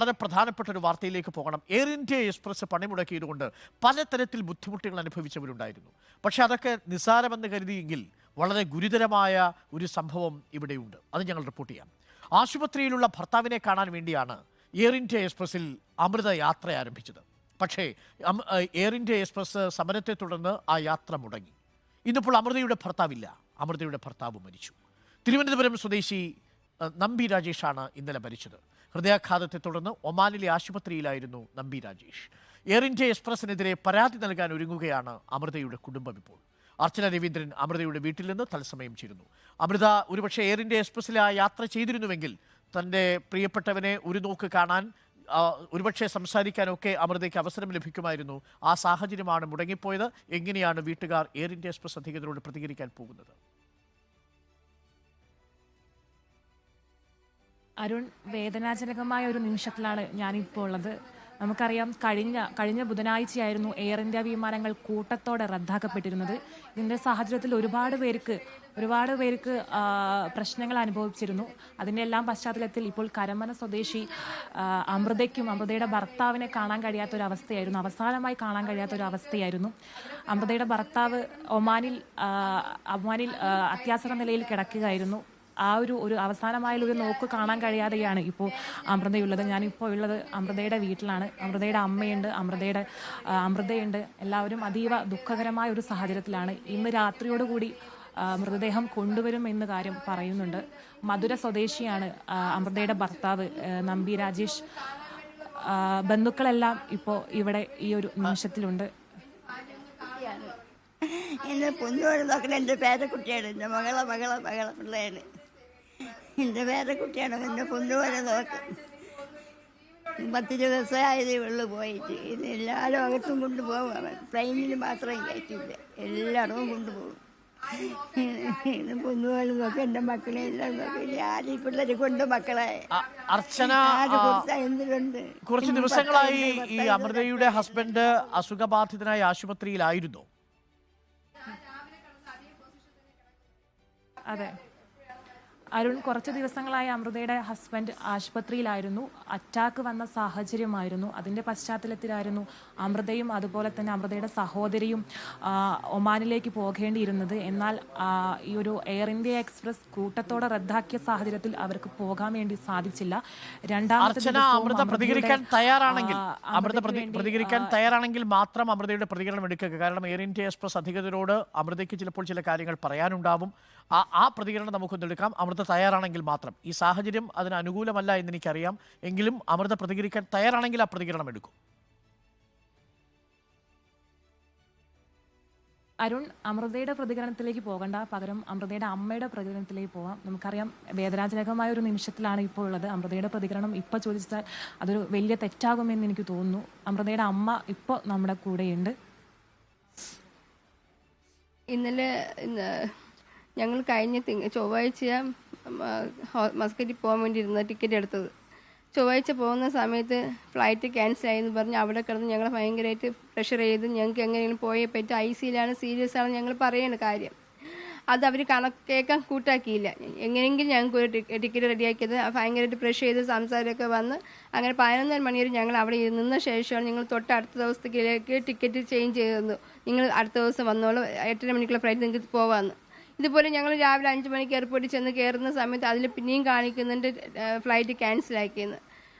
വളരെ പ്രധാനപ്പെട്ട ഒരു വാർത്തയിലേക്ക് പോകണം. എയർ ഇന്ത്യ എക്സ്പ്രസ് പണിമുടക്കിയതുകൊണ്ട് പലതരത്തിൽ ബുദ്ധിമുട്ടുകൾ അനുഭവിച്ചവരുണ്ടായിരുന്നു. പക്ഷെ അതൊക്കെ നിസ്സാരമെന്ന് കരുതിയെങ്കിൽ വളരെ ഗുരുതരമായ ഒരു സംഭവം ഇവിടെയുണ്ട്. അത് ഞങ്ങൾ റിപ്പോർട്ട് ചെയ്യാം. ആശുപത്രിയിലുള്ള ഭർത്താവിനെ കാണാൻ വേണ്ടിയാണ് എയർ ഇന്ത്യ എക്സ്പ്രസിൽ അമൃത യാത്ര ആരംഭിച്ചത്. പക്ഷേ എയർ ഇന്ത്യ എക്സ്പ്രസ് സമരത്തെ തുടർന്ന് ആ യാത്ര മുടങ്ങി. ഇന്നിപ്പോൾ അമൃതയുടെ ഭർത്താവില്ല. അമൃതയുടെ ഭർത്താവ് മരിച്ചു. തിരുവനന്തപുരം സ്വദേശി നമ്പി രാജേഷാണ് ഇന്നലെ മരിച്ചത്. ഹൃദയാഘാതത്തെ തുടർന്ന് ഒമാനിലെ ആശുപത്രിയിലായിരുന്നു നമ്പി രാജേഷ്. എയർ ഇന്ത്യ എക്സ്പ്രസിനെതിരെ പരാതി നൽകാൻ ഒരുങ്ങുകയാണ് അമൃതയുടെ കുടുംബം ഇപ്പോൾ. അർച്ചന രവീന്ദ്രൻ അമൃതയുടെ വീട്ടിൽ നിന്ന് തത്സമയം ചേരുന്നു. അമൃത ഒരുപക്ഷെ എയർ ഇന്ത്യ എക്സ്പ്രസ്സിൽ ആ യാത്ര ചെയ്തിരുന്നുവെങ്കിൽ തന്റെ പ്രിയപ്പെട്ടവനെ ഒരു നോക്ക് കാണാൻ ഒരുപക്ഷെ സംസാരിക്കാനൊക്കെ അമൃതയ്ക്ക് അവസരം ലഭിക്കുമായിരുന്നു. ആ സാഹചര്യമാണ് മുടങ്ങിപ്പോയത്. എങ്ങനെയാണ് വീട്ടുകാർ എയർ ഇന്ത്യ എക്സ്പ്രസ് അധികൃതരോട് പ്രതികരിക്കാൻ പോകുന്നത്? അരുൺ വേദനാജനകമായ ഒരു നിമിഷത്തിലാണ് ഞാനിപ്പോൾ ഉള്ളത്. നമുക്കറിയാം കഴിഞ്ഞ കഴിഞ്ഞ ബുധനാഴ്ചയായിരുന്നു എയർ ഇന്ത്യ വിമാനങ്ങൾ കൂട്ടത്തോടെ റദ്ദാക്കപ്പെട്ടിരുന്നത്. ഇതിന്റെ സാഹചര്യത്തിൽ ഒരുപാട് പേർക്ക് ഒരുപാട് പേർക്ക് പ്രശ്നങ്ങൾ അനുഭവിച്ചിരുന്നു. അതിന്റെ എല്ലാം പശ്ചാത്തലത്തിൽ ഇപ്പോൾ കരമന സ്വദേശി അമൃതയ്ക്കും അമൃതയുടെ ഭർത്താവിനെ കാണാൻ കഴിയാത്ത ഒരു അവസ്ഥയായിരുന്നു അവസാനമായി കാണാൻ കഴിയാത്ത ഒരു അവസ്ഥയായിരുന്നു അമൃതയുടെ ഭർത്താവ് ഒമാനിൽ ഒമാനിൽ അത്യാസര നിലയിൽ കിടക്കുകയായിരുന്നു. ആ ഒരു ഒരു അവസാനമായ ഒരു നോക്ക് കാണാൻ കഴിയാതെയാണ് ഇപ്പോൾ അമൃതയുള്ളത്. ഞാനിപ്പോൾ ഉള്ളത് അമൃതയുടെ വീട്ടിലാണ്. അമൃതയുടെ അമ്മയുണ്ട് അമൃതയുടെ അമൃതയുണ്ട്. എല്ലാവരും അതീവ ദുഃഖകരമായ ഒരു സാഹചര്യത്തിലാണ്. ഇന്ന് രാത്രിയോടുകൂടി മൃതദേഹം കൊണ്ടുവരും എന്ന കാര്യം പറയുന്നുണ്ട്. മധുര സ്വദേശിയാണ് അമൃതയുടെ ഭർത്താവ് നമ്പി രാജേഷ്. ബന്ധുക്കളെല്ലാം ഇപ്പോൾ ഇവിടെ ഈ ഒരു നിമിഷത്തിലുണ്ട്. എന്നെ പൊന്നുപോലെ നോക്കണ എന്റെ പേരക്കുട്ടിയാണ് എന്റെ മകളെ മകളെ മകളെ പിള്ളേര്. എന്റെ വേറെ കുട്ടിയാണ് എന്നെ കൊണ്ടുപോലെ നോക്കും. പത്ത് ദിവസമായതേ ഉള്ളു പോയിട്ട്. ഇത് എല്ലാ ലോകത്തും കൊണ്ടുപോകും ട്രെയിനിൽ മാത്രം കയറ്റില്ല. എല്ലായിടവും കൊണ്ടുപോകും കൊന്നുപോലെ നോക്കും എന്റെ മക്കളെ എല്ലാം നോക്കും. ആരും പിള്ളേരെ കൊണ്ട് മക്കളെ. അർച്ചന എന്തിനുണ്ട് കുറച്ച് ദിവസങ്ങളായി ഈ അമൃതയുടെ ഹസ്ബൻഡ് അസുഖബാധിതനായി ആശുപത്രിയിലായിരുന്നു. അതെ. അരുൺ കുറച്ച് ദിവസങ്ങളായി അമൃതയുടെ ഹസ്ബൻഡ് ആശുപത്രിയിലായിരുന്നു. അറ്റാക്ക് വന്ന സാഹചര്യമായിരുന്നു. അതിന്റെ പശ്ചാത്തലത്തിലായിരുന്നു അമൃതയും അതുപോലെ തന്നെ അമൃതയുടെ സഹോദരിയും ഒമാനിലേക്ക് പോകേണ്ടിയിരുന്നത്. എന്നാൽ ഈ ഒരു എയർ ഇന്ത്യ എക്സ്പ്രസ് കൂട്ടത്തോടെ റദ്ദാക്കിയ സാഹചര്യത്തിൽ അവർക്ക് പോകാൻ വേണ്ടി സാധിച്ചില്ല. രണ്ടാമത്തെ അമൃത പ്രതികരിക്കാൻ തയ്യാറാണെങ്കിൽ അമൃത പ്രതികരിക്കാൻ തയ്യാറാണെങ്കിൽ മാത്രം അമൃതയുടെ പ്രതികരണം എടുക്കുക. കാരണം എയർ ഇന്ത്യ എക്സ്പ്രസ് അധികൃതരോട് അമൃതയ്ക്ക് ചിലപ്പോൾ ചില കാര്യങ്ങൾ പറയാനുണ്ടാവും. ആ പ്രതികരണം നമുക്കൊന്ന് എടുക്കാം. അമൃത തയ്യാറാണെങ്കിൽ മാത്രം. ഈ സാഹചര്യം അതിന് അനുകൂലമല്ല എന്ന് എനിക്കറിയാം എങ്കിലും അമൃത പ്രതികരിക്കാൻ തയ്യാറാണെങ്കിൽ ആ പ്രതികരണം എടുക്കും. അരുൺ അമൃതയുടെ പ്രതികരണത്തിലേക്ക് പോകണ്ട. പകരം അമൃതയുടെ അമ്മയുടെ പ്രതികരണത്തിലേക്ക് പോവാം. നമുക്കറിയാം വേദനാജനകമായ ഒരു നിമിഷത്തിലാണ് ഇപ്പോൾ ഉള്ളത്. അമൃതയുടെ പ്രതികരണം ഇപ്പോൾ ചോദിച്ചാൽ അതൊരു വലിയ തെറ്റാകുമെന്ന് എനിക്ക് തോന്നുന്നു. അമൃതയുടെ അമ്മ ഇപ്പോൾ നമ്മുടെ കൂടെയുണ്ട്. ഇന്നലെ ഞങ്ങൾ കഴിഞ്ഞ ചൊവ്വാഴ്ച മസ്കറ്റിൽ പോകാൻ വേണ്ടി ഇരുന്ന ടിക്കറ്റ് എടുത്തത്. ചൊവ്വാഴ്ച പോകുന്ന സമയത്ത് ഫ്ലൈറ്റ് ക്യാൻസൽ ആയെന്ന് പറഞ്ഞ് അവിടെ കിടന്ന് ഞങ്ങൾ ഭയങ്കരമായിട്ട് പ്രഷർ ചെയ്ത് ഞങ്ങൾക്ക് എങ്ങനെയെങ്കിലും പോയേ പറ്റും. ഐ സിയിലാണ് സീരിയസ് ആണ് ഞങ്ങൾ പറയുന്ന കാര്യം. അത് അവർ കണക്കേക്കാൻ കൂട്ടാക്കിയില്ല. എങ്ങനെയെങ്കിലും ഞങ്ങൾക്ക് ഒരു ടിക്കറ്റ് റെഡിയാക്കിയത്. ഭയങ്കരമായിട്ട് പ്രഷർ ചെയ്ത് സംസാരമൊക്കെ വന്ന് അങ്ങനെ പതിനൊന്നര മണി വരെ ഞങ്ങൾ അവിടെ ഇരുന്ന ശേഷമാണ് ഞങ്ങൾ തൊട്ട് അടുത്ത ദിവസത്തേക്ക് ടിക്കറ്റ് ചേഞ്ച് ചെയ്തു നിങ്ങൾ അടുത്ത ദിവസം വന്നോളൂ. എട്ടര മണിക്കുള്ള ഫ്ലൈറ്റ് നിങ്ങൾക്ക് പോവാമെന്ന് ഇതുപോലെ ഞങ്ങൾ രാവിലെ അഞ്ച് മണിക്ക് എയർപോർട്ടിൽ ചെന്ന് കയറുന്ന സമയത്ത് അതിൽ പിന്നെയും കാണിക്കുന്നുണ്ട് ഫ്ലൈറ്റ് ക്യാൻസൽ ആക്കിയെന്ന്.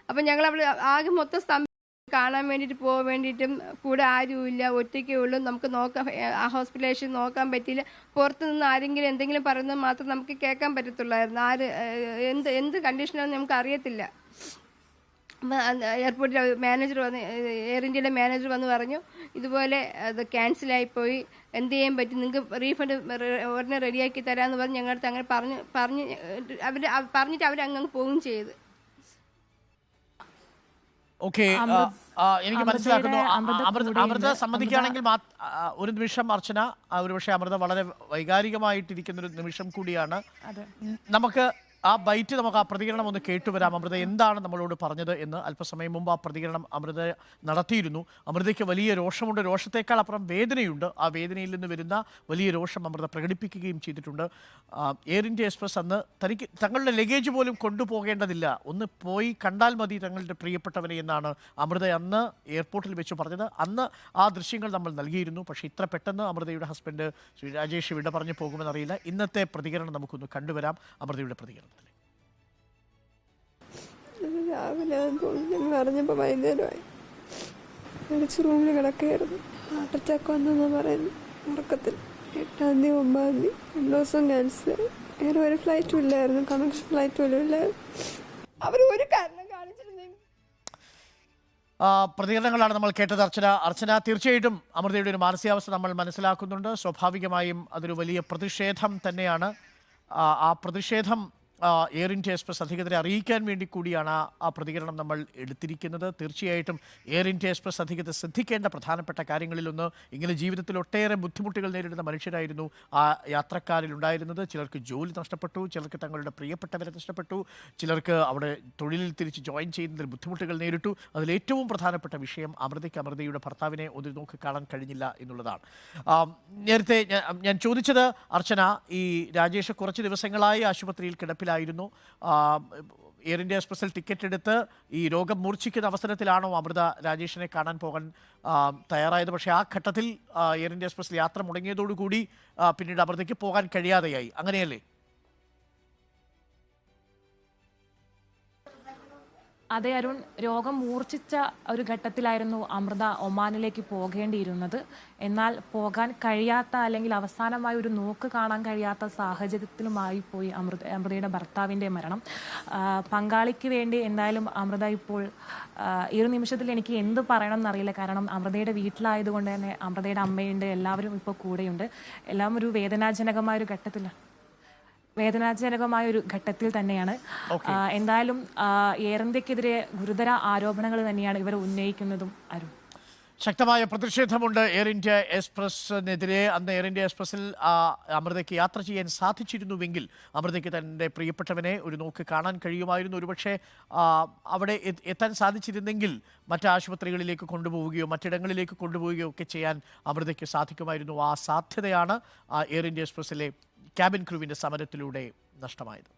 അപ്പം ഞങ്ങൾ അവിടെ ആകെ മൊത്തം സ്തംഭ കാണാൻ വേണ്ടിയിട്ട് പോകാൻ വേണ്ടിയിട്ടും കൂടെ ആരുമില്ല ഒറ്റയ്ക്കേ ഉള്ളൂ. നമുക്ക് നോക്കാൻ ഹോസ്പിറ്റലേഷൻ നോക്കാൻ പറ്റിയില്ല. പുറത്ത് നിന്ന് ആരെങ്കിലും എന്തെങ്കിലും പറയുന്നത് മാത്രം നമുക്ക് കേൾക്കാൻ പറ്റത്തുള്ളായിരുന്നു. ആര് എന്ത് എന്ത് കണ്ടീഷനാണെന്ന് നമുക്ക് അറിയത്തില്ല. എയർപോർട്ടിൽ മാനേജർ വന്ന് എയർ ഇന്ത്യയുടെ മാനേജർ വന്ന് പറഞ്ഞു ഇതുപോലെ അത് ക്യാൻസലായിപ്പോയി എന്ത് ചെയ്യാൻ പറ്റും? നിങ്ങൾക്ക് റീഫണ്ട് ഉടനെ റെഡിയാക്കി തരാമെന്ന് പറഞ്ഞ് ഞങ്ങളുടെ അങ്ങനെ പറഞ്ഞ് പറഞ്ഞ് അവർ പറഞ്ഞിട്ട് അവരങ്ങ് പോവുകയും ചെയ്ത്. ഓക്കെ എനിക്ക് മനസ്സിലാക്കുന്നു. അമൃത. സമ്മതിക്കുകയാണെങ്കിൽ ഒരു നിമിഷം അർച്ചന ഒരുപക്ഷെ അമൃത വളരെ വൈകാരികമായിട്ടിരിക്കുന്ന ഒരു നിമിഷം കൂടിയാണ്. അതെ. നമുക്ക് ആ ബൈറ്റ് നമുക്ക് ആ പ്രതികരണം ഒന്ന് കേട്ടുവരാം അമൃത എന്താണ് നമ്മളോട് പറഞ്ഞത് എന്ന്? അല്പസമയം മുമ്പ് ആ പ്രതികരണം അമൃത നടത്തിയിരുന്നു. അമൃതയ്ക്ക് വലിയ രോഷമുണ്ട്. രോഷത്തേക്കാൾ അപ്പുറം വേദനയുണ്ട്. ആ വേദനയിൽ നിന്ന് വരുന്ന വലിയ രോഷം അമൃത പ്രകടിപ്പിക്കുകയും ചെയ്തിട്ടുണ്ട്. എയർ ഇന്ത്യ എക്സ്പ്രസ് അന്ന് തനിക്ക് തങ്ങളുടെ ലഗേജ് പോലും കൊണ്ടുപോകേണ്ടതില്ല. ഒന്ന് പോയി കണ്ടാൽ മതി തങ്ങളുടെ പ്രിയപ്പെട്ടവനെ എന്നാണ് അമൃത അന്ന് എയർപോർട്ടിൽ വെച്ച് പറഞ്ഞത്. അന്ന് ആ ദൃശ്യങ്ങൾ നമ്മൾ നൽകിയിരുന്നു. പക്ഷേ ഇത്ര പെട്ടെന്ന് അമൃതയുടെ ഹസ്ബൻഡ് ശ്രീ രാജേഷ് വിട പറഞ്ഞു പോകുമെന്നറിയില്ല ഇന്നത്തെ പ്രതികരണം നമുക്കൊന്ന് കണ്ടുവരാം. അമൃതയുടെ പ്രതികരണത്തിൽ രാവിലെ പറഞ്ഞപ്പോ വൈകുന്നേരമായി. അടിച്ച് റൂമിൽ കിടക്കുകയായിരുന്നു. ഹാർട്ട് അറ്റാക്ക് വന്നെന്ന് പറയുന്നു ഉറക്കത്തിൽ. എട്ടാം തീയതി ഒമ്പതാം തീയതി. രണ്ട് ദിവസം ക്യാൻസൽ വേറെ ഒരു ഫ്ലൈറ്റും ഇല്ലായിരുന്നു. കണക്ഷൻ ഫ്ലൈറ്റ് പോലും ഇല്ലായിരുന്നു. അവർ ഒരു കാരണം കാണിച്ചിരുന്നെങ്കിൽ ആ, പ്രതികരണങ്ങളാണ് നമ്മൾ കേട്ടത് അർച്ചന. അർച്ചന തീർച്ചയായിട്ടും അമൃതയുടെ ഒരു മാനസികാവസ്ഥ നമ്മൾ മനസ്സിലാക്കുന്നുണ്ട്. സ്വാഭാവികമായും അതൊരു വലിയ പ്രതിഷേധം തന്നെയാണ്. ആ, പ്രതിഷേധം എയർ ഇന്ത്യ എക്സ്പ്രസ് അധികൃതരെ അറിയിക്കാൻ വേണ്ടി കൂടിയാണ് ആ- പ്രതികരണം നമ്മൾ എടുത്തിരിക്കുന്നത്. തീർച്ചയായിട്ടും എയർ ഇന്ത്യ എക്സ്പ്രസ് അധികൃതർ ശ്രദ്ധിക്കേണ്ട പ്രധാനപ്പെട്ട കാര്യങ്ങളിലൊന്ന് ഇങ്ങനെ ജീവിതത്തിൽ ഒട്ടേറെ ബുദ്ധിമുട്ടുകൾ നേരിടുന്ന മനുഷ്യരായിരുന്നു ആ യാത്രക്കാരിൽ ഉണ്ടായിരുന്നത്. ചിലർക്ക് ജോലി നഷ്ടപ്പെട്ടു ചിലർക്ക് തങ്ങളുടെ പ്രിയപ്പെട്ടവരെ നഷ്ടപ്പെട്ടു ചിലർക്ക് അവിടെ തൊഴിലിൽ തിരിച്ച് ജോയിൻ ചെയ്യുന്നതിൽ ബുദ്ധിമുട്ടുകൾ നേരിട്ടു. അതിലേറ്റവും പ്രധാനപ്പെട്ട വിഷയം അമൃതയ്ക്ക് അമൃതയുടെ ഭർത്താവിനെ ഒരു നോക്കി കാണാൻ കഴിഞ്ഞില്ല എന്നുള്ളതാണ്. നേരത്തെ ഞാൻ- ചോദിച്ചത് അർച്ചന ഈ രാജേഷ് കുറച്ച് ദിവസങ്ങളായി ആശുപത്രിയിൽ കിടപ്പിലായിരുന്നു ആം, എയർ ഇന്ത്യ എക്സ്പ്രസിൽ ടിക്കറ്റ് എടുത്ത് ഈ രോഗം മൂർച്ഛിക്കുന്ന അവസരത്തിലാണോ അമൃത രാജേഷിനെ കാണാൻ പോകാൻ തയ്യാറായത്? പക്ഷേ ആ ഘട്ടത്തിൽ എയർ ഇന്ത്യ എക്സ്പ്രസിൽ യാത്ര മുടങ്ങിയതോടുകൂടി പിന്നീട് അമൃതയ്ക്ക് പോകാൻ കഴിയാതെയായി. അങ്ങനെയല്ലേ? അതെ അരുൺ രോഗം മൂർച്ഛിച്ച ഒരു ഘട്ടത്തിലായിരുന്നു അമൃത ഒമാനിലേക്ക് പോകേണ്ടിയിരുന്നത്. എന്നാൽ പോകാൻ കഴിയാത്ത അല്ലെങ്കിൽ അവസാനമായി ഒരു നോക്ക് കാണാൻ കഴിയാത്ത സാഹചര്യത്തിലുമായി പോയി അമൃത അമൃതയുടെ ഭർത്താവിന്റെ മരണം. പങ്കാളിക്ക് വേണ്ടി എന്തായാലും അമൃത ഇപ്പോൾ ഈ ഒരു നിമിഷത്തിൽ എനിക്ക് എന്ത് പറയണം എന്നറിയില്ല കാരണം അമൃതയുടെ വീട്ടിലായതുകൊണ്ട് തന്നെ അമൃതയുടെ അമ്മയുണ്ട് എല്ലാവരും ഇപ്പോൾ കൂടെയുണ്ട്. എല്ലാം ഒരു വേദനാജനകമായ ഒരു ഘട്ടത്തിലാണ്. വേദനാജനകമായ ഒരു ഘട്ടത്തിൽ തന്നെയാണ്. എന്തായാലും എയർ ഇന്ത്യക്കെതിരെ ഗുരുതര ആരോപണങ്ങൾ തന്നെയാണ് ഇവർ ഉന്നയിക്കുന്നതും അരുൺ. ശക്തമായ പ്രതിഷേധമുണ്ട് എയർ ഇന്ത്യ എക്സ്പ്രസ്സിനെതിരെ. അന്ന് എയർ ഇന്ത്യ എക്സ്പ്രസ്സിൽ അമൃതയ്ക്ക് യാത്ര ചെയ്യാൻ സാധിച്ചിരുന്നുവെങ്കിൽ അമൃതയ്ക്ക് തന്റെ പ്രിയപ്പെട്ടവനെ ഒരു നോക്ക് കാണാൻ കഴിയുമായിരുന്നു. ഒരുപക്ഷെ അവിടെ എത്താൻ സാധിച്ചിരുന്നെങ്കിൽ മറ്റ് ആശുപത്രികളിലേക്ക് കൊണ്ടുപോവുകയോ മറ്റിടങ്ങളിലേക്ക് കൊണ്ടുപോവുകയോ ഒക്കെ ചെയ്യാൻ അമൃതയ്ക്ക് സാധിക്കുമായിരുന്നു. ആ സാധ്യതയാണ് എയർ ഇന്ത്യ എക്സ്പ്രസ്സിലെ ക്യാബിൻ ക്രൂവിന്റെ സമരത്തിലൂടെ നഷ്ടമായത്.